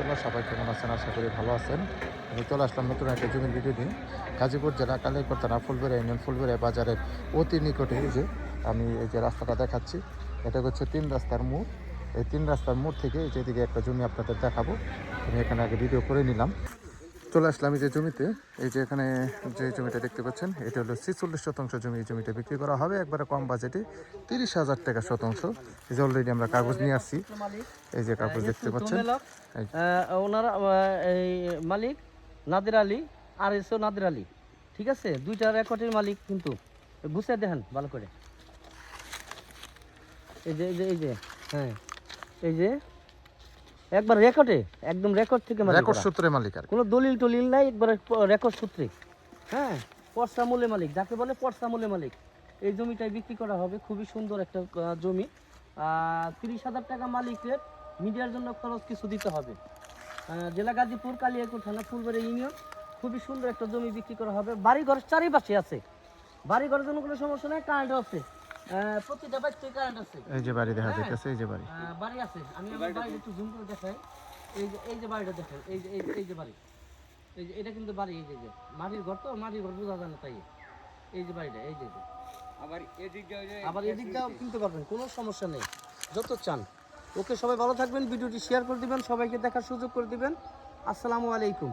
রহমতুল্লাহ সবাই কেমন আছেন? আশা করি ভালো আছেন। আমি চলে আসলাম নতুন একটা জমির ভিডিও দিন গাজীপুর জেলা কালীকর্তানা ফুলবেড়া ইউনিয়ন ফুলবেড়া বাজারের অতি নিকটে যে আমি এই যে রাস্তাটা দেখাচ্ছি, এটা হচ্ছে তিন রাস্তার মোড়। এই তিন রাস্তার মোড় থেকে যেদিকে একটা জমি আপনাদের দেখাবো। আমি এখানে আগে ভিডিও করে নিলাম। চলে আসলাম এই যে জমিতে। এই যে এখানে যে জমিটা দেখতে পাচ্ছেন এটা হলো ছিচল্লিশ শতাংশ জমি এই জমিটা বিক্রি করা হবে। একবারে কম বাজেটে তিরিশ হাজার টাকা শতাংশ। এই যে অলরেডি আমরা কাগজ নিয়ে আসছি। এই যে কাগজ দেখতে পাচ্ছেন। ওনার এই মালিক নাদির আলী আর এসও নাদির আলী। ঠিক আছে? দুইটা রেকর্ডের মালিক কিন্তু। বুঝে দেখেন ভালো করে। এই যে এই যে এই যে হ্যাঁ। এই যে একবার রেকর্ডে একদম রেকর্ড থেকে রেকর্ড সূত্রে মালিক আর কোনো দলিল টলিল নাই একবার রেকর্ড সূত্রে। হ্যাঁ পর্সা মূল্যে মালিক যাকে বলে পর্সা মূল্যে মালিক। এই জমিটাই বিক্রি করা হবে খুবই সুন্দর একটা জমি। তিরিশ হাজার টাকা মালিক রেট মিডিয়ার জন্য খরচ কিছু দিতে হবে। জেলা গাজীপুর কালিয়াকুর থানা ফুলবাড়ি ইউনিয়ন খুবই সুন্দর একটা জমি বিক্রি করা হবে। বাড়ি ঘর চারিপাশে আছে। বাড়ি ঘরের জন্য কোনো সমস্যা নেই কারেন্ট আছে। প্রতিটা বাড়িতে কারেন্ট আছে। এই যে বাড়ি দেখা যাইতেছে এই যে বাড়ি। বাড়ি আছে। আমি আমার বাড়ি একটু জুম করে দেখাই। এই যে এই যে বাড়িটা দেখেন এই যে এই যে- এই যে বাড়ি। এই যে এটা কিন্তু বাড়ি এই যে মাটির ঘর তো মাটির ঘর বোঝা যায় না তাই। এই যে বাড়িটা এই যে আবার এদিক যে আবার এদিক দিয়েও কিনতে পারবেন কোনো সমস্যা নেই। যত চান। ওকে সবাই ভালো থাকবেন ভিডিওটি শেয়ার করে দিবেন সবাইকে দেখার সুযোগ করে দিবেন। আসসালামু আলাইকুম।